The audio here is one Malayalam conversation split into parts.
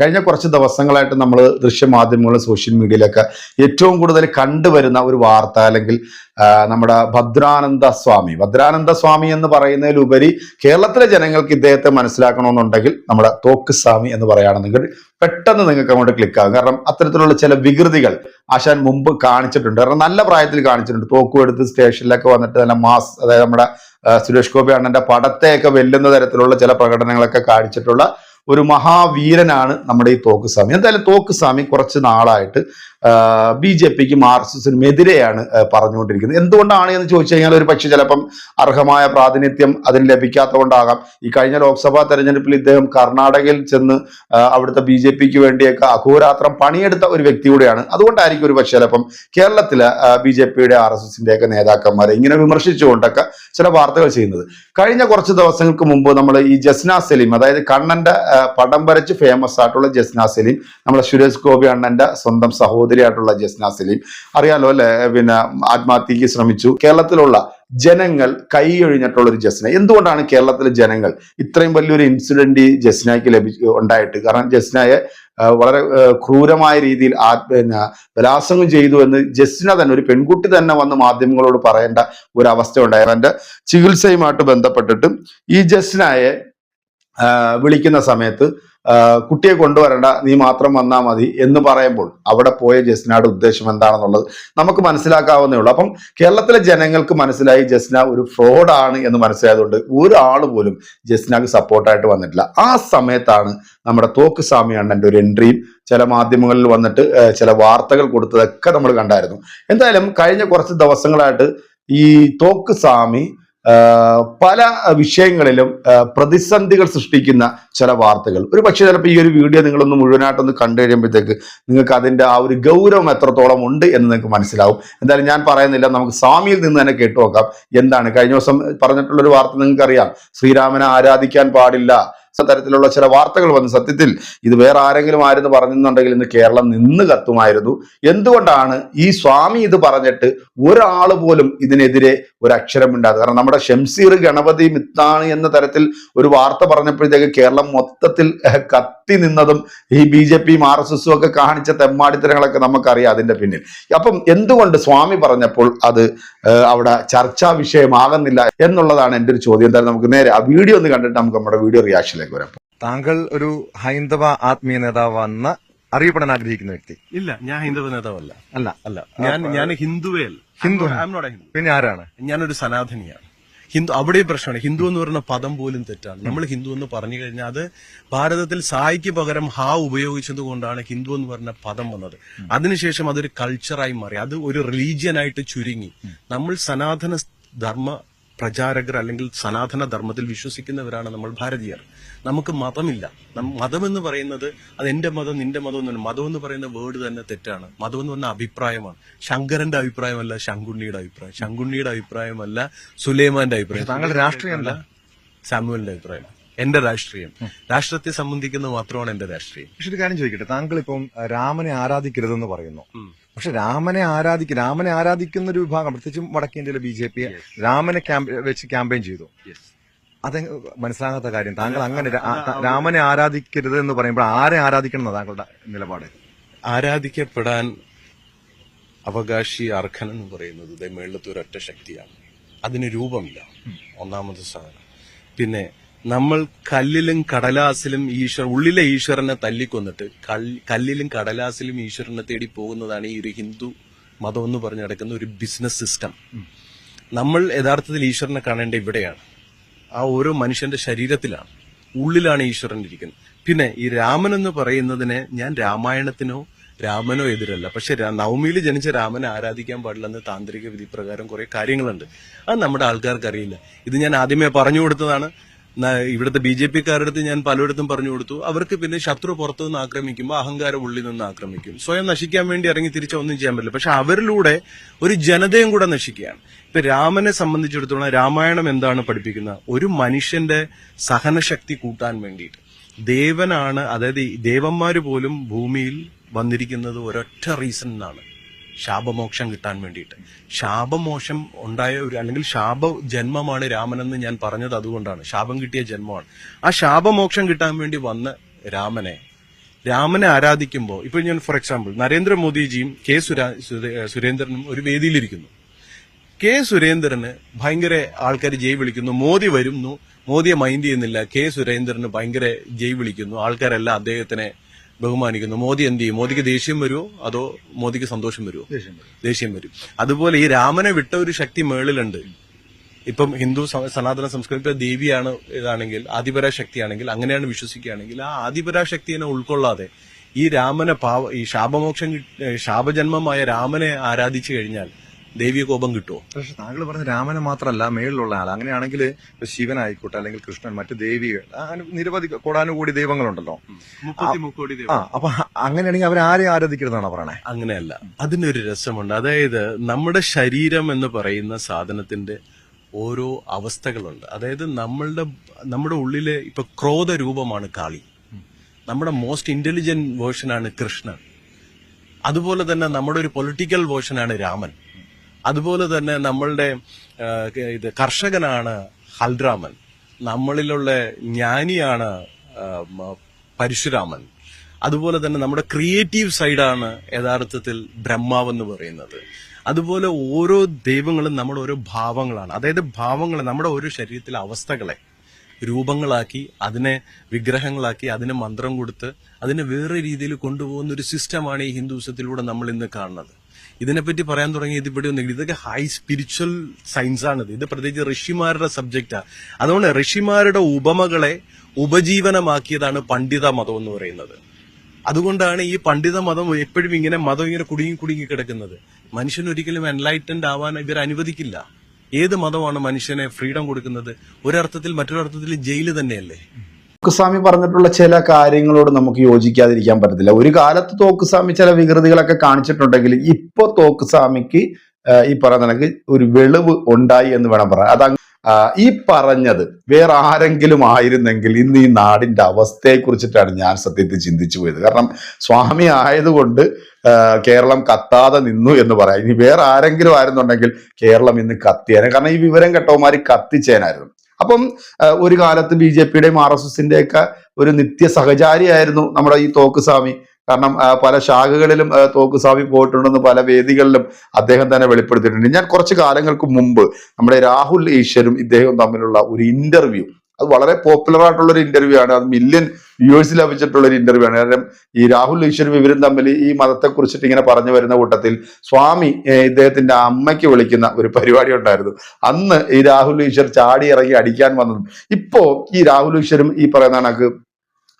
കഴിഞ്ഞ കുറച്ച് ദിവസങ്ങളായിട്ട് നമ്മൾ ദൃശ്യമാധ്യമങ്ങളും സോഷ്യൽ മീഡിയയിലൊക്കെ ഏറ്റവും കൂടുതൽ കണ്ടുവരുന്ന ഒരു വാർത്ത അല്ലെങ്കിൽ നമ്മുടെ ഭദ്രാനന്ദ സ്വാമി. ഭദ്രാനന്ദ സ്വാമി എന്ന് പറയുന്നതിലുപരി കേരളത്തിലെ ജനങ്ങൾക്ക് ഇദ്ദേഹത്തെ മനസ്സിലാക്കണമെന്നുണ്ടെങ്കിൽ നമ്മുടെ തോക്ക് സ്വാമി എന്ന് പറയുകയാണെന്നെങ്കിൽ പെട്ടെന്ന് നിങ്ങൾക്ക് അങ്ങോട്ട് ക്ലിക്ക് ആകും. കാരണം അത്തരത്തിലുള്ള ചില വികൃതികൾ ആശാൻ മുമ്പ് കാണിച്ചിട്ടുണ്ട്. കാരണം നല്ല പ്രായത്തിൽ കാണിച്ചിട്ടുണ്ട്. തോക്കും എടുത്ത് സ്റ്റേഷനിലൊക്കെ വന്നിട്ട് നല്ല മാസ് അതായത് നമ്മുടെ സുരേഷ് ഗോപി അണ്ണന്റെ പടത്തെയൊക്കെ വെല്ലുന്ന തരത്തിലുള്ള ചില പ്രകടനങ്ങളൊക്കെ കാണിച്ചിട്ടുള്ള ഒരു മഹാവീരനാണ് നമ്മുടെ ഈ തോക്ക് സ്വാമി. എന്തായാലും തോക്ക് സ്വാമി കുറച്ച് നാളായിട്ട് ബി ജെ പിക്കും ആർ എസ് എസിനും എതിരെയാണ് പറഞ്ഞുകൊണ്ടിരിക്കുന്നത്. എന്തുകൊണ്ടാണ് എന്ന് ചോദിച്ചു കഴിഞ്ഞാൽ ഒരു പക്ഷേ ചിലപ്പം അർഹമായ പ്രാതിനിധ്യം അതിന് ലഭിക്കാത്തതുകൊണ്ടാകാം. ഈ കഴിഞ്ഞ ലോക്സഭാ തെരഞ്ഞെടുപ്പിൽ ഇദ്ദേഹം കർണാടകയിൽ ചെന്ന് അവിടുത്തെ ബി ജെ പിക്ക് വേണ്ടിയൊക്കെ അഹോരാത്രം പണിയെടുത്ത ഒരു വ്യക്തി കൂടെയാണ്. അതുകൊണ്ടായിരിക്കും ഒരു പക്ഷേ ചിലപ്പം കേരളത്തിലെ ബി ജെ പിയുടെ ആർ എസ് എസിന്റെ ഒക്കെ നേതാക്കന്മാരെ ഇങ്ങനെ വിമർശിച്ചുകൊണ്ടൊക്കെ ചില വാർത്തകൾ ചെയ്യുന്നത്. കഴിഞ്ഞ കുറച്ച് ദിവസങ്ങൾക്ക് മുമ്പ് നമ്മൾ ഈ ജസ്ന സലീം അതായത് കണ്ണന്റെ പടം വരച്ച് ഫേമസ് ആയിട്ടുള്ള ജസ്ന സലീം നമ്മുടെ സുരേഷ് ഗോപി അണ്ണന്റെ സ്വന്തം സഹോദരിയായിട്ടുള്ള ജസ്ന സലീം. അറിയാലോ അല്ലെ? പിന്നെ ആത്മഹത്യക്ക് ശ്രമിച്ചു. കേരളത്തിലുള്ള ജനങ്ങൾ കൈയൊഴിഞ്ഞിട്ടുള്ള ഒരു ജസ്ന. എന്തുകൊണ്ടാണ് കേരളത്തിലെ ജനങ്ങൾ ഇത്രയും വലിയൊരു ഇൻസിഡന്റ് ഈ ജസ്നയ്ക്ക് ലഭിച്ചു ഉണ്ടായിട്ട്? കാരണം ജസ്നയെ വളരെ ക്രൂരമായ രീതിയിൽ പിന്നെ ബലാത്സംഗം ചെയ്തു എന്ന് ജസ്ന തന്നെ ഒരു പെൺകുട്ടി തന്നെ വന്ന് മാധ്യമങ്ങളോട് പറയേണ്ട ഒരു അവസ്ഥ ഉണ്ടായിരുന്നു എന്റെ ചികിത്സയുമായിട്ട് ബന്ധപ്പെട്ടിട്ടും ഈ ജസ്നയെ വിളിക്കുന്ന സമയത്ത് കുട്ടിയെ കൊണ്ടുവരണ്ട നീ മാത്രം വന്നാൽ മതി എന്ന് പറയുമ്പോൾ അവിടെ പോയ ജസ്നയുടെ ഉദ്ദേശം എന്താണെന്നുള്ളത് നമുക്ക് മനസ്സിലാക്കാവുന്നേ ഉള്ളൂ. അപ്പം കേരളത്തിലെ ജനങ്ങൾക്ക് മനസ്സിലായി ജസ്ന ഒരു ഫ്രോഡാണ് എന്ന് മനസ്സിലായതുകൊണ്ട് ഒരാൾ പോലും ജസ്നക്ക് സപ്പോർട്ടായിട്ട് വന്നിട്ടില്ല. ആ സമയത്താണ് നമ്മുടെ തോക്ക് സ്വാമി അണ്ണന്റെ ഒരു എൻട്രിയും ചില മാധ്യമങ്ങളിൽ വന്നിട്ട് ചില വാർത്തകൾ കൊടുത്തതൊക്കെ നമ്മൾ കണ്ടായിരുന്നു. എന്തായാലും കഴിഞ്ഞ കുറച്ച് ദിവസങ്ങളായിട്ട് ഈ തോക്ക് സ്വാമി പല വിഷയങ്ങളിലും പ്രതിസന്ധികൾ സൃഷ്ടിക്കുന്ന ചില വാർത്തകൾ. ഒരു പക്ഷേ ചിലപ്പോൾ ഈ ഒരു വീഡിയോ നിങ്ങളൊന്ന് മുഴുവനായിട്ടൊന്ന് കണ്ടു കഴിയുമ്പോഴത്തേക്ക് നിങ്ങൾക്ക് അതിന്റെ ആ ഒരു ഗൗരവം എത്രത്തോളം ഉണ്ട് എന്ന് നിങ്ങൾക്ക് മനസ്സിലാവും. എന്തായാലും ഞാൻ പറയുന്നില്ല നമുക്ക് സ്വാമിയിൽ നിന്ന് തന്നെ കേട്ടു നോക്കാം. എന്താണ്? കഴിഞ്ഞ ദിവസം പറഞ്ഞിട്ടുള്ളൊരു വാർത്ത നിങ്ങൾക്കറിയാം. ശ്രീരാമനെ ആരാധിക്കാൻ പാടില്ല. തരത്തിലുള്ള ചില വാർത്തകൾ വന്നു. സത്യത്തിൽ ഇത് വേറെ ആരെങ്കിലും ആയിരുന്നു പറഞ്ഞിരുന്നുണ്ടെങ്കിൽ ഇന്ന് കേരളം നിന്ന് കത്തുമായിരുന്നു. എന്തുകൊണ്ടാണ് ഈ സ്വാമി ഇത് പറഞ്ഞിട്ട് ഒരാൾ പോലും ഇതിനെതിരെ ഒരു അക്ഷരം ഉണ്ടാകുക കാരണം നമ്മുടെ ഷംസീർ ഗണപതി മിത്താണ് എന്ന തരത്തിൽ ഒരു വാർത്ത പറഞ്ഞപ്പോഴത്തേക്ക് കേരളം മൊത്തത്തിൽ കത്തി നിന്നതും ഈ ബി ജെ പിയും ആർ എസ് എസും ഒക്കെ കാണിച്ച തെമ്മാടിത്തരങ്ങളൊക്കെ നമുക്കറിയാം അതിന്റെ പിന്നിൽ. അപ്പം എന്തുകൊണ്ട് സ്വാമി പറഞ്ഞപ്പോൾ അത് അവിടെ ചർച്ചാ വിഷയമാകുന്നില്ല എന്നുള്ളതാണ് എന്റെ ഒരു ചോദ്യം. എന്തായാലും നമുക്ക് നേരെ ആ വീഡിയോ ഒന്ന് കണ്ടിട്ട് നമുക്ക് നമ്മുടെ വീഡിയോ റിയാക്ഷനിലേക്ക് വരാം. താങ്കൾ ഒരു ഹൈന്ദവ ആത്മീയ നേതാവെന്ന് അറിയപ്പെടാൻ ആഗ്രഹിക്കുന്ന വ്യക്തി? ഇല്ല ഞാൻ ഹൈന്ദവ നേതാവല്ല. അല്ല. അല്ല. ഞാൻ ഞാൻ ഹിന്ദുവേ അല്ല. ഹിന്ദു. Not a Hindu. പിന്നെ ആരാണ്? ഞാനൊരു സനാതനിയാണ്. ഹിന്ദു അവിടെയും പ്രശ്നമാണ്. ഹിന്ദു എന്ന് പറയുന്ന പദം പോലും തെറ്റാണ്. നമ്മൾ ഹിന്ദു എന്ന് പറഞ്ഞു കഴിഞ്ഞാൽ അത് ഭാരതത്തിൽ സായിക്ക് പകരം ഹാ ഉപയോഗിച്ചത് കൊണ്ടാണ് ഹിന്ദു എന്ന് പറഞ്ഞ പദം വന്നത്. അതിനുശേഷം അതൊരു കൾച്ചറായി മാറി. അത് ഒരു റിലീജിയനായിട്ട് ചുരുങ്ങി. നമ്മൾ സനാതന ധർമ്മ പ്രചാരകർ അല്ലെങ്കിൽ സനാതന ധർമ്മത്തിൽ വിശ്വസിക്കുന്നവരാണ് നമ്മൾ ഭാരതീയർ. നമുക്ക് മതമില്ല. മതം എന്ന് പറയുന്നത് അത് എന്റെ മതം നിന്റെ മതം എന്നല്ല. മതം എന്ന് പറയുന്ന വേർഡ് തന്നെ തെറ്റാണ്. മതം എന്ന് പറഞ്ഞ അഭിപ്രായമാണ്. ശങ്കരന്റെ അഭിപ്രായമല്ല ശങ്കുണ്ണിയുടെ അഭിപ്രായം. ശങ്കുണ്ണിയുടെ അഭിപ്രായമല്ല സുലൈമാന്റെ അഭിപ്രായം. താങ്കളുടെ രാഷ്ട്രീയമല്ല? സാമുവലിന്റെ അഭിപ്രായം. എന്റെ രാഷ്ട്രീയം. രാഷ്ട്രത്തെ സംബന്ധിക്കുന്നത് മാത്രമാണ് എന്റെ രാഷ്ട്രീയം. പക്ഷെ ഒരു കാര്യം ചോദിക്കട്ടെ. താങ്കൾ ഇപ്പം രാമനെ ആരാധിക്കരുതെന്ന് പറയുന്നു. പക്ഷെ രാമനെ ആരാധിക്കും രാമനെ ആരാധിക്കുന്ന ഒരു വിഭാഗം പ്രത്യേകിച്ചും വടക്കേ ഇന്ത്യയിലെ ബി ജെ പി രാമനെ വെച്ച് ക്യാമ്പയിൻ ചെയ്തു. അത് മനസ്സിലാകാത്ത കാര്യം. താങ്കൾ അങ്ങനെ രാമനെ ആരാധിക്കരുത് എന്ന് പറയുമ്പോൾ ആരെ ആരാധിക്കണം താങ്കളുടെ നിലപാട്? ആരാധിക്കപ്പെടാൻ അവകാശി അർഹൻ എന്ന് പറയുന്നത് ദേ മേളത്തെ ഒരൊറ്റ ശക്തിയാണ്. അതിന് രൂപമില്ല. ഒന്നാമത് സാധനം. പിന്നെ നമ്മൾ കല്ലിലും കടലാസിലും ഈശ്വർ ഉള്ളിലെ ഈശ്വരനെ തല്ലിക്കൊന്നിട്ട് കല്ലിലും കടലാസിലും ഈശ്വരനെ തേടി പോകുന്നതാണ് ഈ ഒരു ഹിന്ദു മതം എന്ന് പറഞ്ഞു നടക്കുന്ന ഒരു ബിസിനസ് സിസ്റ്റം നമ്മൾ യഥാർത്ഥത്തിൽ ഈശ്വരനെ കാണേണ്ട ഇവിടെയാണ്. ആ ഓരോ മനുഷ്യന്റെ ശരീരത്തിലാണ്. ഉള്ളിലാണ് ഈശ്വരൻ ഇരിക്കുന്നത്. പിന്നെ ഈ രാമൻ എന്ന് പറയുന്നതിനെ ഞാൻ രാമായണത്തിനോ രാമനോ എതിരല്ല. പക്ഷെ നവമിയിൽ ജനിച്ച രാമനെ ആരാധിക്കാൻ പാടില്ലെന്ന് താന്ത്രിക വിധി പ്രകാരം കുറെ കാര്യങ്ങളുണ്ട്. അത് നമ്മുടെ ആൾക്കാർക്ക് അറിയില്ല. ഇത് ഞാൻ ആദ്യമേ പറഞ്ഞു കൊടുത്തതാണ്. ഇവിടുത്തെ ബി ജെ പിക്കാരുടെ അടുത്ത് ഞാൻ പലയിടത്തും പറഞ്ഞു കൊടുത്തു. അവർക്ക് പിന്നെ ശത്രു പുറത്തു നിന്ന് ആക്രമിക്കുമ്പോൾ അഹങ്കാരം ഉള്ളിൽ നിന്ന് ആക്രമിക്കും. സ്വയം നശിക്കാൻ വേണ്ടി ഇറങ്ങി തിരിച്ച് ഒന്നും ചെയ്യാൻ പറ്റില്ല. പക്ഷെ അവരിലൂടെ ഒരു ജനതയും കൂടെ നശിക്കുകയാണ്. ഇപ്പൊ രാമനെ സംബന്ധിച്ചിടത്തോളം രാമായണം എന്താണ് പഠിപ്പിക്കുന്നത്? ഒരു മനുഷ്യന്റെ സഹനശക്തി കൂട്ടാൻ വേണ്ടിയിട്ട്. ദേവനാണ് അതായത് ദേവന്മാര് പോലും ഭൂമിയിൽ വന്നിരിക്കുന്നത് ഒരൊറ്റ റീസൺ എന്നാണ് ശാപമോക്ഷം കിട്ടാൻ വേണ്ടിയിട്ട്. ശാപമോക്ഷം ഉണ്ടായ ഒരു അല്ലെങ്കിൽ ശാപ ജന്മമാണ് രാമനെന്ന് ഞാൻ പറഞ്ഞത് അതുകൊണ്ടാണ്. ശാപം കിട്ടിയ ജന്മമാണ്. ആ ശാപമോക്ഷം കിട്ടാൻ വേണ്ടി വന്ന രാമനെ രാമനെ ആരാധിക്കുമ്പോൾ ഇപ്പൊ ഞാൻ ഫോർ എക്സാമ്പിൾ നരേന്ദ്രമോദിജിയും കെ സുരാ സുരേന്ദ്രനും ഒരു വേദിയിലിരിക്കുന്നു. കെ സുരേന്ദ്രന് ഭയങ്കര ആൾക്കാർ ജയ് വിളിക്കുന്നു. മോദി വരുന്നു. മോദിയെ മൈൻഡ് ചെയ്യുന്നില്ല. കെ സുരേന്ദ്രന് ഭയങ്കര ജയ് വിളിക്കുന്നു. ആൾക്കാരെല്ലാം അദ്ദേഹത്തിനെ ബഹുമാനിക്കുന്നു. മോദി എന്ത് ചെയ്യും? മോദിക്ക് ദേഷ്യം വരുമോ അതോ മോദിക്ക് സന്തോഷം വരുമോ ദേഷ്യം വരും. അതുപോലെ ഈ രാമനെ വിട്ട ഒരു ശക്തി മേളിലുണ്ട്. ഇപ്പം ഹിന്ദു സനാതന സംസ്കൃതി ദേവിയാണ് ഇതാണെങ്കിൽ ആദിപരാ ശക്തിയാണെങ്കിൽ അങ്ങനെയാണ് വിശ്വസിക്കുകയാണെങ്കിൽ ആ ആദിപരാ ശക്തിയെ ഉൾക്കൊള്ളാതെ ഈ രാമനെ പാവ ഈ ശാപമോക്ഷം ശാപജന്മമായ രാമനെ ആരാധിച്ചു കഴിഞ്ഞാൽ ദേവിയെ കോപം കിട്ടുമോ പക്ഷെ താങ്കൾ പറഞ്ഞ രാമനെ മാത്രമല്ല മേളിലുള്ള ആൾ അങ്ങനെയാണെങ്കിൽ ശിവനായിക്കോട്ടെ അല്ലെങ്കിൽ കൃഷ്ണൻ മറ്റു ദേവികൾ നിരവധി കോടാനുകൂടി ദൈവങ്ങളുണ്ടല്ലോ. ആ അപ്പൊ അങ്ങനെയാണെങ്കിൽ അവരാരെ ആരാധിക്കരുതെന്നാണ് പറയണേ? അങ്ങനെയല്ല. അതിനൊരു രസമുണ്ട്. അതായത് നമ്മുടെ ശരീരം എന്ന് പറയുന്ന സാധനത്തിന്റെ ഓരോ അവസ്ഥകളുണ്ട്. അതായത് നമ്മളുടെ നമ്മുടെ ഉള്ളിലെ ഇപ്പൊ ക്രോധ രൂപമാണ് കാളി. നമ്മുടെ മോസ്റ്റ് ഇന്റലിജന്റ് വേർഷനാണ് കൃഷ്ണൻ. അതുപോലെ തന്നെ നമ്മുടെ ഒരു പൊളിറ്റിക്കൽ വേർഷനാണ് രാമൻ. അതുപോലെ തന്നെ നമ്മളുടെ ഇത് കർഷകനാണ് ഹൽദ്രാമൻ നമ്മളിലുള്ള ജ്ഞാനിയാണ് പരശുരാമൻ. അതുപോലെ തന്നെ നമ്മുടെ ക്രിയേറ്റീവ് സൈഡാണ് യഥാർത്ഥത്തിൽ ബ്രഹ്മാവെന്ന് പറയുന്നത്. അതുപോലെ ഓരോ ദൈവങ്ങളും നമ്മുടെ ഓരോ ഭാവങ്ങളാണ്. അതായത് ഭാവങ്ങൾ നമ്മുടെ ഓരോ ശരീരത്തിലെ അവസ്ഥകളെ രൂപങ്ങളാക്കി അതിനെ വിഗ്രഹങ്ങളാക്കി അതിന് മന്ത്രം കൊടുത്ത് അതിനെ വേറെ രീതിയിൽ കൊണ്ടുപോകുന്ന ഒരു സിസ്റ്റമാണ് ഈ ഹിന്ദുസത്തിലൂടെ നമ്മൾ ഇന്ന് കാണുന്നത്. ഇതിനെപ്പറ്റി പറയാൻ തുടങ്ങി ഇത് ഇവിടെ ഒന്നും ഇതൊക്കെ ഹൈ സ്പിരിച്വൽ സയൻസ് ആണിത്. ഇത് പ്രത്യേകിച്ച് ഋഷിമാരുടെ സബ്ജക്റ്റാണ് അതുകൊണ്ട് ഋഷിമാരുടെ ഉപമകളെ ഉപജീവനമാക്കിയതാണ് പണ്ഡിത മതം എന്ന് പറയുന്നത്. അതുകൊണ്ടാണ് ഈ പണ്ഡിത മതം എപ്പോഴും ഇങ്ങനെ മതം ഇങ്ങനെ കുടുങ്ങി കുടുങ്ങി കിടക്കുന്നത്. മനുഷ്യൻ ഒരിക്കലും എൻലൈറ്റൻഡ് ആവാൻ ഇവർ അനുവദിക്കില്ല. ഏത് മതമാണ് മനുഷ്യനെ ഫ്രീഡം കൊടുക്കുന്നത്? ഒരർത്ഥത്തിൽ മറ്റൊരർത്ഥത്തിൽ ജയിൽ തന്നെയല്ലേ? തോക്കുസ്വാമി പറഞ്ഞിട്ടുള്ള ചില കാര്യങ്ങളോട് നമുക്ക് യോജിക്കാതിരിക്കാൻ പറ്റത്തില്ല. ഒരു കാലത്ത് തോക്കുസ്വാമി ചില വികൃതികളൊക്കെ കാണിച്ചിട്ടുണ്ടെങ്കിൽ ഇപ്പൊ തോക്കുസ്വാമിക്ക് ഈ പറയുന്ന ഒരു വെളിവ് ഉണ്ടായി എന്ന് വേണം പറയാൻ. അത് ഈ പറഞ്ഞത് വേറെ ആരെങ്കിലും ആയിരുന്നെങ്കിൽ ഇന്ന് ഈ നാടിന്റെ അവസ്ഥയെ കുറിച്ചിട്ടാണ് ഞാൻ സത്യത്തിൽ ചിന്തിച്ചു പോയത്. കാരണം സ്വാമി ആയതുകൊണ്ട് കേരളം കത്താതെ നിന്നു എന്ന് പറയാം. ഇനി വേറെ ആരെങ്കിലും ആയിരുന്നുണ്ടെങ്കിൽ കേരളം ഇന്ന് കത്തിയേനെ. കാരണം ഈ വിവരം കെട്ടവന്മാർ കത്തിച്ചേനായിരുന്നു. അപ്പം ഒരു കാലത്ത് ബി ജെ പിയുടെയും ആർ എസ് എസിന്റെ ഒക്കെ ഒരു നിത്യ സഹചാരിയായിരുന്നു നമ്മുടെ ഈ തോക്കുസ്വാമി കാരണം പല ശാഖകളിലും തോക്കുസ്വാമി പോയിട്ടുണ്ടെന്ന് പല വേദികളിലും അദ്ദേഹം തന്നെ വെളിപ്പെടുത്തിയിട്ടുണ്ട്. ഞാൻ കുറച്ച് കാലങ്ങൾക്ക് മുമ്പ് നമ്മുടെ രാഹുൽ ഈശ്വരും ഇദ്ദേഹവും തമ്മിലുള്ള ഒരു ഇന്റർവ്യൂ അത് വളരെ പോപ്പുലർ ആയിട്ടുള്ള ഒരു ഇന്റർവ്യൂ ആണ്. അത് മില്യൺ വ്യൂവേഴ്സ് ലഭിച്ചിട്ടുള്ള ഒരു ഇന്റർവ്യൂ ആണ്. കാരണം ഈ രാഹുൽ ഈശ്വരും ഇവരും തമ്മിൽ ഈ മതത്തെ കുറിച്ചിട്ട് ഇങ്ങനെ പറഞ്ഞു വരുന്ന കൂട്ടത്തിൽ സ്വാമി ഇദ്ദേഹത്തിന്റെ അമ്മയ്ക്ക് വിളിക്കുന്ന ഒരു പരിപാടി ഉണ്ടായിരുന്നു. അന്ന് ഈ രാഹുൽ ഈശ്വർ ചാടി ഇറങ്ങി അടിക്കാൻ വന്നതും. ഇപ്പോ ഈ രാഹുൽ ഈശ്വരും ഈ പറയുന്ന കണക്ക്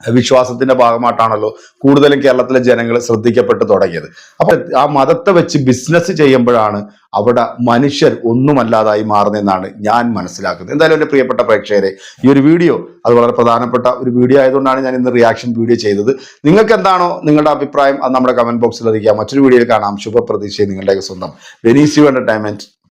വിശ്വാസത്തിന്റെ ഭാഗമായിട്ടാണല്ലോ കൂടുതലും കേരളത്തിലെ ജനങ്ങൾ ശ്രദ്ധിക്കപ്പെട്ട് തുടങ്ങിയത്. അപ്പൊ ആ മതത്തെ വെച്ച് ബിസിനസ് ചെയ്യുമ്പോഴാണ് അവിടെ മനുഷ്യർ ഒന്നുമല്ലാതായി മാറുന്നതെന്നാണ് ഞാൻ മനസ്സിലാക്കുന്നത്. എന്തായാലും എന്റെ പ്രിയപ്പെട്ട പ്രേക്ഷകരെ ഈ ഒരു വീഡിയോ അത് വളരെ പ്രധാനപ്പെട്ട ഒരു വീഡിയോ ആയതുകൊണ്ടാണ് ഞാൻ ഇന്ന് റിയാക്ഷൻ വീഡിയോ ചെയ്തത്. നിങ്ങൾക്ക് എന്താണോ നിങ്ങളുടെ അഭിപ്രായം അത് നമ്മുടെ കമന്റ് ബോക്സിൽ അറിയിക്കാം. മറ്റൊരു വീഡിയോയിൽ കാണാം. ശുഭപ്രതീക്ഷയെ നിങ്ങളുടെയൊക്കെ സ്വന്തം വെനീസ്യു എന്റർടൈൻമെന്റ്